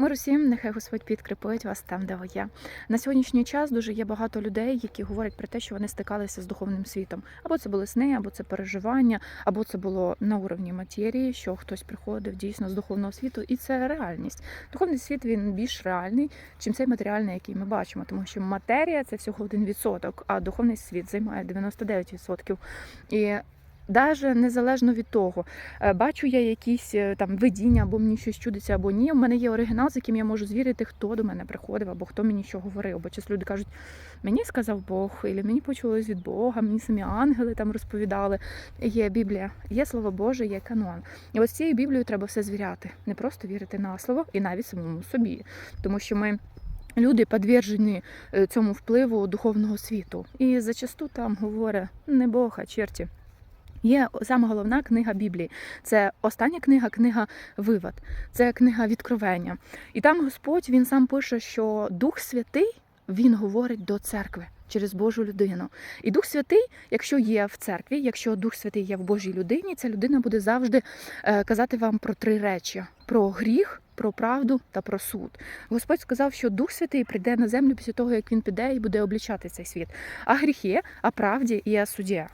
Мир усім, нехай Господь підкріпить вас там, де ви є. На сьогоднішній час дуже є багато людей, які говорять про те, що вони стикалися з духовним світом. Або це були сни, або це переживання, або це було на уровні матерії, що хтось приходив дійсно з духовного світу, і це реальність. Духовний світ він більш реальний, чим цей матеріальний, який ми бачимо, тому що матерія це всього 1%, а духовний світ займає 99%. І Даже незалежно від того, е, бачу я якісь е, там видіння, або мені щось чудиться, або ні. У мене є оригінал, з яким я можу звірити, хто до мене приходив, або хто мені що говорив. Бо часто люди кажуть, мені сказав Бог, або мені почулось від Бога, мені самі ангели там розповідали. Є Біблія, є слово Боже, є канон. І ось цією Біблією треба все звіряти, не просто вірити на слово і навіть самому собі, тому що ми. Люди підтверджені е, цьому впливу духовного світу. І зачасту там говорять не Бог, а черті. Є саме головна книга Біблії. Це остання книга, книга Вивод, це книга відкровення. І там Господь він сам пише, що Дух Святий він говорить до церкви через Божу людину. І Дух Святий, якщо є в церкві, якщо Дух Святий є в Божій людині, ця людина буде завжди е, казати вам про три речі: про гріх. Про правду та про суд. Господь сказав, що Дух Святий прийде на землю після того, як він піде і буде облічати цей світ. А гріхи, а правді і суддя.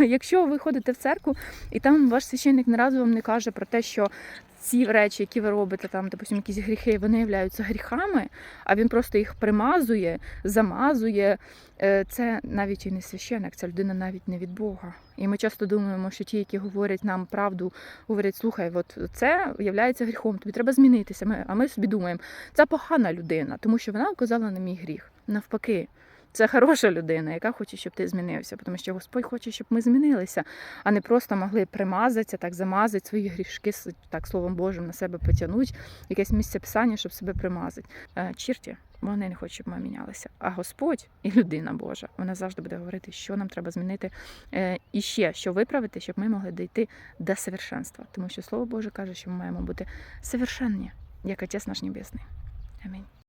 Якщо ви ходите в церкву, і там ваш священник не разу вам не каже про те, що ці речі, які ви робите, там, допустим, якісь гріхи, вони являються гріхами, а він просто їх примазує, замазує. Е, Це навіть і не священик, ця людина навіть не від Бога. І ми часто думаємо, що ті, які говорять нам правду, говорять, слухай, от це є гріхом, тобі треба змінитися. А ми собі думаємо, це погана людина, тому що вона вказала на мій гріх. Навпаки. Це хороша людина, яка хоче, щоб ти змінився, тому що Господь хоче, щоб ми змінилися, а не просто могли примазатися, так замазати свої грішки, так словом Божим на себе потягнути, якесь місце писання, щоб себе примазати. Е, Чірті, вони не хочуть, щоб ми мінялися. А Господь і людина Божа, вона завжди буде говорити, що нам треба змінити е, і ще що виправити, щоб ми могли дійти до совершенства. Тому що Слово Боже каже, що ми маємо бути совершенні, як Отець наш Небесний. Амінь.